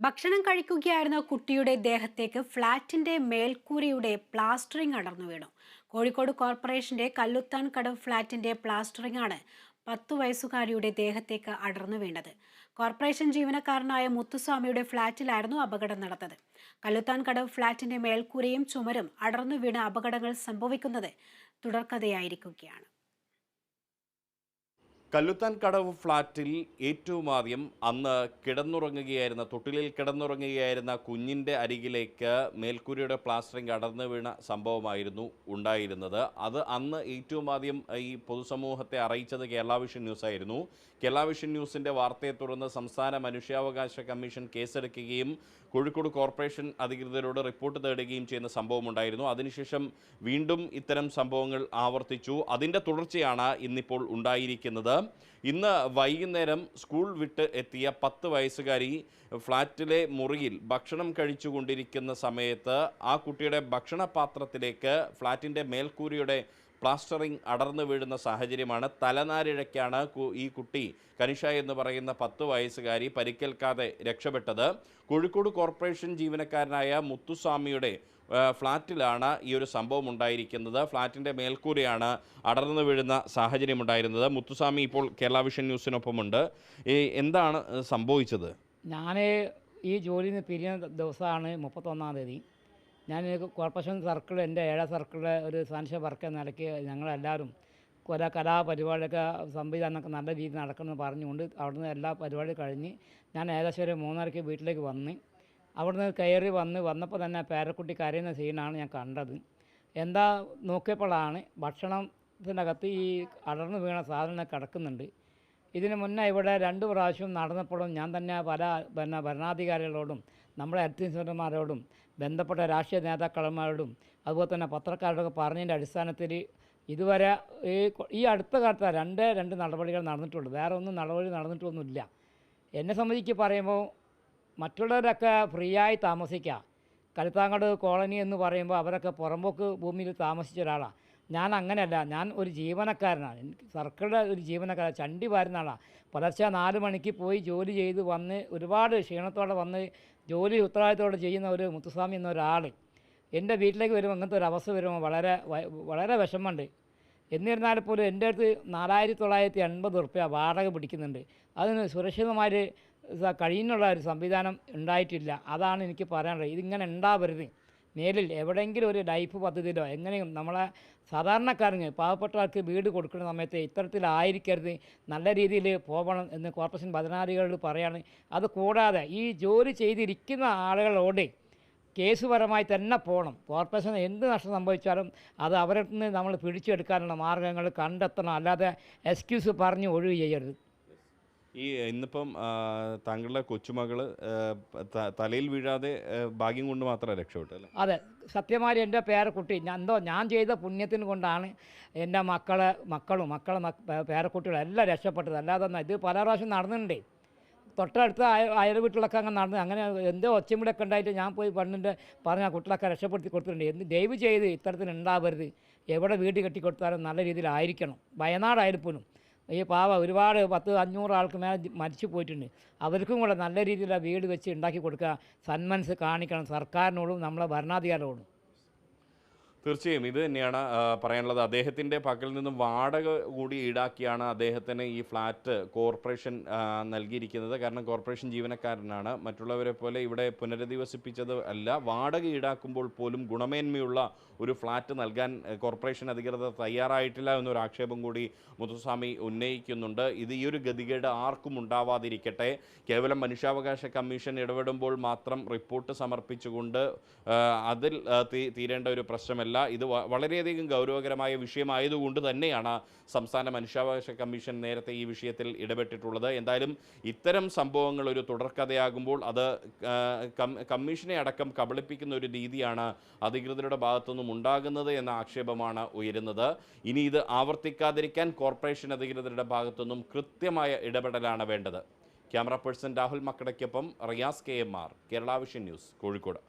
ഭക്ഷണം കഴിക്കുകയായിരുന്ന കുട്ടിയുടെ ദേഹത്തേക്ക് ഫ്ളാറ്റിന്റെ മേൽക്കൂരയുടെ പ്ലാസ്റ്ററിംഗ് അടർന്നു വീണു. കോഴിക്കോട് കോർപ്പറേഷന്റെ കല്ലുത്താൻ കടവ് ഫ്ളാറ്റിന്റെ പ്ലാസ്റ്ററിംഗ് ആണ് പത്തു വയസ്സുകാരിയുടെ ദേഹത്തേക്ക് അടർന്നു വീണത്. കോർപ്പറേഷൻ ജീവനക്കാരനായ മുത്തുസ്വാമിയുടെ ഫ്ളാറ്റിലായിരുന്നു അപകടം നടന്നത്. കല്ലുത്താൻ കടവ് ഫ്ളാറ്റിന്റെ മേൽക്കൂരയും ചുമരും അടർന്നു വീണ അപകടങ്ങൾ സംഭവിക്കുന്നത് തുടർക്കഥയായിരിക്കുകയാണ്. കല്ലുത്താൻ കടവ് ഫ്ളാറ്റിൽ ഏറ്റവും ആദ്യം അന്ന് കിടന്നുറങ്ങുകയായിരുന്ന തൊട്ടിലിൽ കിടന്നുറങ്ങുകയായിരുന്ന കുഞ്ഞിന്റെ അരികിലേക്ക് മേൽക്കൂരയുടെ പ്ലാസ്റ്ററിംഗ് അടർന്നു വീണ സംഭവമായിരുന്നു ഉണ്ടായിരുന്നത്. അത് അന്ന് ഏറ്റവും ആദ്യം ഈ പൊതുസമൂഹത്തെ അറിയിച്ചത് കേരള വിഷൻ ന്യൂസ് ആയിരുന്നു. കേരള വിഷൻ ന്യൂസിന്റെ വാർത്തയെ തുടർന്ന് സംസ്ഥാന മനുഷ്യാവകാശ കമ്മീഷൻ കേസെടുക്കുകയും കോഴിക്കോട് കോർപ്പറേഷൻ അധികൃതരോട് റിപ്പോർട്ട് തേടുകയും ചെയ്യുന്ന സംഭവമുണ്ടായിരുന്നു. അതിനുശേഷം വീണ്ടും ഇത്തരം സംഭവങ്ങൾ ആവർത്തിച്ചു. അതിന്റെ തുടർച്ചയാണ് ഇന്നിപ്പോൾ ഉണ്ടായിരിക്കുന്നത്. ഇന്ന് വൈകുന്നേരം സ്കൂൾ വിട്ട് എത്തിയ പത്ത് വയസ്സുകാരി ഫ്ലാറ്റിലെ മുറിയിൽ ഭക്ഷണം കഴിച്ചുകൊണ്ടിരിക്കുന്ന സമയത്ത് ആ കുട്ടിയുടെ ഭക്ഷണപാത്രത്തിലേക്ക് ഫ്ലാറ്റിന്റെ മേൽക്കൂരയുടെ പ്ലാസ്റ്ററിംഗ് അടർന്നു വീഴുന്ന സാഹചര്യമാണ്. തലനാരിഴയ്ക്കാണ് ഈ കുട്ടി കനിഷ എന്ന് പറയുന്ന പത്ത് വയസ്സുകാരി പരിക്കേൽക്കാതെ രക്ഷപ്പെട്ടത്. കോഴിക്കോട് കോർപ്പറേഷൻ ജീവനക്കാരനായ മുത്തുസ്വാമിയുടെ ഫ്ലാറ്റിലാണ് ഈ ഒരു സംഭവം ഉണ്ടായിരിക്കുന്നത്. ഫ്ലാറ്റിന്റെ മേൽക്കൂരയാണ് അടർന്നു വീഴുന്ന സാഹചര്യമുണ്ടായിരുന്നത് മുത്തുസ്വാമി ഇപ്പോൾ കേരള വിഷൻ ന്യൂസിനൊപ്പമുണ്ട്. എന്താണ് സംഭവിച്ചത്? ഞാൻ ഈ ജോലിയിൽ നിന്ന് പിരിയുന്ന ദിവസമാണ് മുപ്പത്തൊന്നാം തീയതി. ഞാൻ കോർപ്പറേഷൻ സർക്കിൾ എന്റെ ഏഴാം സർക്കിളിലെ ഒരു സാൻഷ വർക്ക് നിലയ്ക്ക് ഞങ്ങളെല്ലാവരും കലാ കലാപരിപാടിയൊക്കെ സംവിധാനമൊക്കെ നല്ല രീതിയിൽ നടക്കണമെന്ന് പറഞ്ഞുകൊണ്ട് അവിടുന്ന് എല്ലാ പരിപാടിയും കഴിഞ്ഞ് ഞാൻ ഏകദേശം ഒരു മൂന്നരയ്ക്ക് വീട്ടിലേക്ക് വന്ന് അവിടുന്ന് കയറി വന്ന് വന്നപ്പോൾ തന്നെ പേരക്കുട്ടി കരയുന്ന സീനാണ് ഞാൻ കണ്ടത്. എന്താ നോക്കിയപ്പോഴാണ് ഭക്ഷണത്തിനകത്ത് ഈ അടർന്നു വീണ സാധനം കിടക്കുന്നുണ്ട്. ഇതിനു മുന്നേ ഇവിടെ രണ്ട് പ്രാവശ്യം നടന്നപ്പോഴും ഞാൻ തന്നെ പല പിന്നെ ഭരണാധികാരികളോടും നമ്മുടെ അധ്യക്ഷന്മാരോടും ബന്ധപ്പെട്ട രാഷ്ട്രീയ നേതാക്കളന്മാരോടും അതുപോലെ തന്നെ പത്രക്കാരോടൊക്കെ പറഞ്ഞതിന്റെ അടിസ്ഥാനത്തിൽ ഇതുവരെ ഈ ഈ അടുത്ത കാലത്ത് രണ്ടേ രണ്ട് നടപടികൾ നടന്നിട്ടുള്ളൂ. വേറെ ഒന്നും നടപടി നടന്നിട്ടൊന്നുമില്ല. എന്നെ സംബന്ധിച്ച് പറയുമ്പോൾ മറ്റുള്ളവരൊക്കെ ഫ്രീ ആയി താമസിക്കാം കരുത്താങ്കട് കോളനി എന്ന് പറയുമ്പോൾ അവരൊക്കെ പുറമ്പോക്ക് ഭൂമിയിൽ താമസിച്ച ഒരാളാണ് ഞാൻ അങ്ങനെയല്ല ഞാൻ ഒരു ജീവനക്കാരനാണ് എനിക്ക് സർക്കിളുടെ ഒരു ജീവനക്കാരൻ ചണ്ടി വാരുന്ന ആളാണ് പുലർച്ചെ നാല് മണിക്ക് പോയി ജോലി ചെയ്ത് വന്ന് ഒരുപാട് ക്ഷീണത്തോടെ വന്ന് ജോലി ഉത്തരവാദിത്തോടെ ചെയ്യുന്ന ഒരു മുത്തുസ്വാമി എന്നൊരാൾ എന്റെ വീട്ടിലേക്ക് വരുമ്പോൾ അങ്ങനത്തെ ഒരു അവസ്ഥ വരുമ്പോൾ വളരെ വളരെ വിഷമമുണ്ട്. എന്നിരുന്നാൽ പോലും എന്റെ അടുത്ത് നാലായിരത്തി തൊള്ളായിരത്തി എൺപത് റുപ്യ വാടക പിടിക്കുന്നുണ്ട്. അതിന് സുരക്ഷിതമായി കഴിയുന്നുള്ള ഒരു സംവിധാനം ഉണ്ടായിട്ടില്ല. അതാണ് എനിക്ക് പറയാനുള്ളത്. ഇതിങ്ങനെ ഉണ്ടാവരുത്. മേലിൽ എവിടെയെങ്കിലും ഒരു ലൈഫ് പദ്ധതിയിലോ എങ്ങനെയും നമ്മളെ സാധാരണക്കാരന് പാവപ്പെട്ടവർക്ക് വീട് കൊടുക്കുന്ന സമയത്ത് ഇത്തരത്തിലായിരിക്കരുത്. നല്ല രീതിയിൽ പോകണം എന്ന് കോർപ്പറേഷൻ ഭരണാധികാരികളോട് പറയാണ്. അത് കൂടാതെ ഈ ജോലി ചെയ്തിരിക്കുന്ന ആളുകളോട് കേസുപരമായി തന്നെ പോകണം. കോർപ്പറേഷൻ എന്ത് നഷ്ടം സംഭവിച്ചാലും അത് അവരിൽ നിന്ന് നമ്മൾ പിടിച്ചെടുക്കാനുള്ള മാർഗങ്ങൾ കണ്ടെത്തണം. അല്ലാതെ എക്സ്ക്യൂസ് പറഞ്ഞ് ഒഴിവ് ചെയ്യരുത്. ഈ ഇന്നിപ്പം താങ്കളുടെ കൊച്ചുമകൾ തലയിൽ വീഴാതെ ഭാഗ്യം കൊണ്ട് മാത്രമേ രക്ഷപ്പെട്ടു അല്ലേ? അതെ. സത്യമായി എന്റെ പേരക്കുട്ടി ഞാൻ എന്തോ ഞാൻ ചെയ്ത പുണ്യത്തിന് കൊണ്ടാണ് എന്റെ മക്കളെ മക്കളും മക്കളെ മക്ക- പേരക്കുട്ടികളും എല്ലാം രക്ഷപ്പെട്ടത്. അല്ലാതെ ഇത് പല പ്രാവശ്യം നടന്നിട്ടുണ്ട്. തൊട്ടടുത്ത അയ അയൽ വീട്ടിലൊക്കെ അങ്ങനെ നടന്ന് അങ്ങനെ എന്തോ ഒച്ചമിടൊക്കെ ഉണ്ടായിട്ട് ഞാൻ പോയി പണ്ണിന്റെ പറഞ്ഞ ആ കുട്ടികളൊക്കെ രക്ഷപ്പെടുത്തി കൊടുത്തിട്ടുണ്ട്. എന്ത് ദയവ് ചെയ്ത് ഇത്തരത്തിൽ ഉണ്ടാവരുത്. എവിടെ വീട് കെട്ടി കൊടുത്താലും നല്ല രീതിയിലായിരിക്കണം വയനാടായിരുന്നു ഈ പാവ ഒരുപാട് പത്ത് അഞ്ഞൂറ് ആൾക്ക് മേലെ മരിച്ചു പോയിട്ടുണ്ട്. അവർക്കും കൂടെ നല്ല രീതിയിലുള്ള വീട് വെച്ച് ഉണ്ടാക്കി കൊടുക്കുക. സന്മനസ് കാണിക്കണം. സർക്കാരിനോടും നമ്മളെ ഭരണാധികാരികളോടും. തീർച്ചയായും ഇത് തന്നെയാണ് പറയാനുള്ളത്. അദ്ദേഹത്തിന്റെ പക്കൽ നിന്നും വാടക കൂടി ഈടാക്കിയാണ് അദ്ദേഹത്തിന് ഈ ഫ്ലാറ്റ് കോർപ്പറേഷൻ നൽകിയിരിക്കുന്നത്. കാരണം കോർപ്പറേഷൻ ജീവനക്കാരനാണ്. മറ്റുള്ളവരെ പോലെ ഇവിടെ പുനരധിവസിപ്പിച്ചത് അല്ല. വാടക ഈടാക്കുമ്പോൾ പോലും ഗുണമേന്മയുള്ള ഒരു ഫ്ലാറ്റ് നൽകാൻ കോർപ്പറേഷൻ അധികൃതർ തയ്യാറായിട്ടില്ല എന്നൊരു ആക്ഷേപം കൂടി മുത്തുസ്വാമി ഉന്നയിക്കുന്നുണ്ട്. ഇത് ഈ ഒരു ഗതികേട് ആർക്കും ഉണ്ടാവാതിരിക്കട്ടെ. കേവലം മനുഷ്യാവകാശ കമ്മീഷൻ ഇടപെടുമ്പോൾ മാത്രം റിപ്പോർട്ട് സമർപ്പിച്ചുകൊണ്ട് അതിൽ തീരേണ്ട ഒരു പ്രശ്നമല്ല. ഇത് വളരെയധികം ഗൗരവകരമായ വിഷയമായതുകൊണ്ട് തന്നെയാണ് സംസ്ഥാന മനുഷ്യാവകാശ കമ്മീഷൻ നേരത്തെ ഈ വിഷയത്തിൽ ഇടപെട്ടിട്ടുള്ളത്. എന്തായാലും ഇത്തരം സംഭവങ്ങൾ ഒരു തുടർക്കഥയാകുമ്പോൾ അത് കമ്മീഷനെ അടക്കം കബളിപ്പിക്കുന്ന ഒരു രീതിയാണ് അധികൃതരുടെ ഭാഗത്തുനിന്നും ഉണ്ടാകുന്നത് എന്ന ആക്ഷേപമാണ് ഉയരുന്നത്. ഇനി ഇത് ആവർത്തിക്കാതിരിക്കാൻ കോർപ്പറേഷൻ അധികൃതരുടെ ഭാഗത്തുനിന്നും കൃത്യമായ ഇടപെടലാണ് വേണ്ടത്. Camera person Rahul മക്കടയ്ക്കൊപ്പം Riyas K M R Kerala vision news Kozhikode.